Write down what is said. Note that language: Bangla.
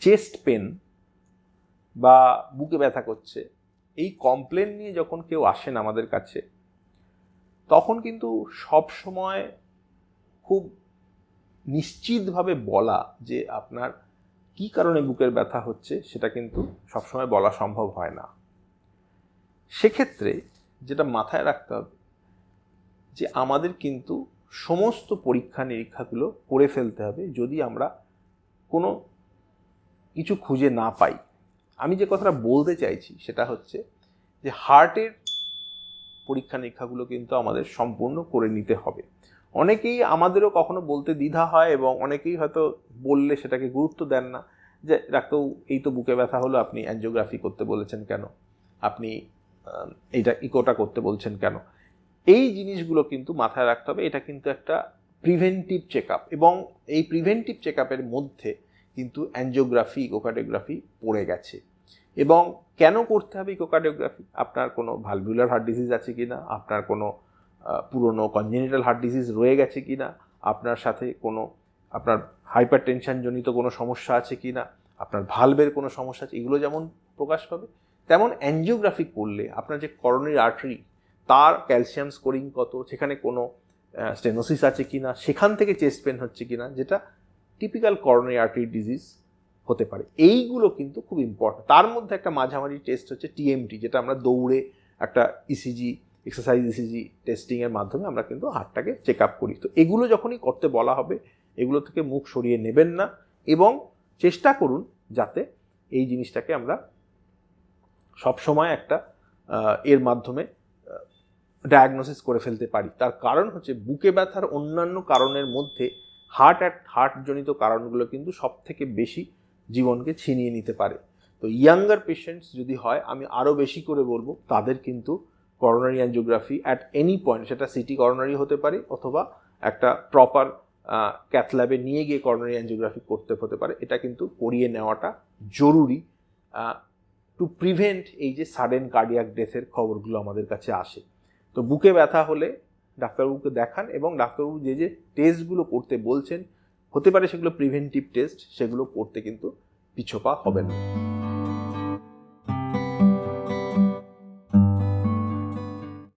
চেস্ট পেন বা বুকে ব্যথা করছে, এই কমপ্লেন নিয়ে যখন কেউ আসেন আমাদের কাছে, তখন কিন্তু সব সময় খুব নিশ্চিতভাবে বলা যে আপনার কি কারণে বুকের ব্যথা হচ্ছে সেটা কিন্তু সবসময় বলা সম্ভব হয় না। সেক্ষেত্রে যেটা মাথায় রাখতে হবে যে আমাদের কিন্তু সমস্ত পরীক্ষা নিরীক্ষাগুলো করে ফেলতে হবে যদি আমরা কোনো কিছু খুঁজে না পাই। আমি যে কথাটা বলতে চাইছি সেটা হচ্ছে যে হার্টের পরীক্ষা নিরীক্ষাগুলো কিন্তু আমাদের সম্পূর্ণ করে নিতে হবে। অনেকেই আমাদেরও কখনো বলতে দ্বিধা হয় এবং অনেকেই হয়তো বললে সেটাকে গুরুত্ব দেন না যে ডাক্তারবাবু এই তো বুকে ব্যথা হলো, আপনি অ্যাঞ্জিওগ্রাফি করতে বলেছেন কেন? আপনি এইটা ইকোটা করতে বলছেন কেন? এই জিনিসগুলো কিন্তু মাথায় রাখতে হবে। এটা কিন্তু একটা প্রিভেন্টিভ চেক এবং এই প্রিভেন্টিভ চেক মধ্যে কিন্তু অ্যাঞ্জিওগ্রাফি ইকোকার্ডিওগ্রাফি পড়ে গেছে। এবং কেন করতে হবে ইকোকার্ডিওগ্রাফি আপনার কোনো ভালভুলার হার্ট ডিজিজ আছে কি না আপনার কোনো পুরনো কনজেনিটাল হার্ট ডিজিজ রয়ে গেছে কি না আপনার সাথে কোনো, আপনার হাইপার টেনশনজনিত কোনো সমস্যা আছে কি না আপনার ভালভের কোনো সমস্যা আছে? এগুলো যেমন প্রকাশ পাবে, তেমন অ্যাঞ্জিওগ্রাফি করলে আপনার যে করোনারি আর্টারি তার ক্যালসিয়াম স্কোরিং কত? সেখানে কোনো স্টেনোসিস আছে কি না সেখান থেকে চেস্ট পেন হচ্ছে কি না যেটা টিপিক্যাল করোনারি আর্টারি ডিজিজ হতে পারে। এইগুলো কিন্তু খুব ইম্পর্টেন্ট তার মধ্যে একটা মাঝামাঝি টেস্ট হচ্ছে টিএমটি যেটা আমরা দৌড়ে একটা ইসিজি এক্সারসাইজ ইসিজি টেস্টিংয়ের মাধ্যমে আমরা কিন্তু হার্টটাকে চেক আপ করি। তো এগুলো যখনই করতে বলা হবে, এগুলো থেকে মুখ সরিয়ে নেবেন না এবং চেষ্টা করুন যাতে এই জিনিসটাকে আমরা সবসময় একটা এর মাধ্যমে ডায়াগনোসিস করে ফেলতে পারি। তার কারণ হচ্ছে বুকে ব্যথার অন্যান্য কারণের মধ্যে হার্ট অ্যাট হার্টজনিত কারণগুলো কিন্তু সব থেকে বেশি জীবনকে ছিনিয়ে নিতে পারে। তো ইয়াঙ্গার পেশেন্টস যদি হয়, আমি আরও বেশি করে বলব, তাদের কিন্তু coronary angiography at any point সেটা সিটি করোনারি হতে পারে অথবা একটা প্রপার ক্যাথল্যাবে নিয়ে গিয়ে করোনারি অ্যাঞ্জিওগ্রাফি করতে হতে পারে। এটা কিন্তু করিয়ে নেওয়াটা জরুরি টু প্রিভেন্ট এই যে সাডেন কার্ডিয়াক ডেথের খবরগুলো আমাদের কাছে আসে। তো বুকে ব্যথা হলে ডাক্তারবাবুকে দেখান এবং ডাক্তারবাবু যে যে টেস্টগুলো করতে বলছেন, হতে পারে সেগুলো প্রিভেন্টিভ টেস্ট সেগুলো করতে কিন্তু পিছোপা হবে না।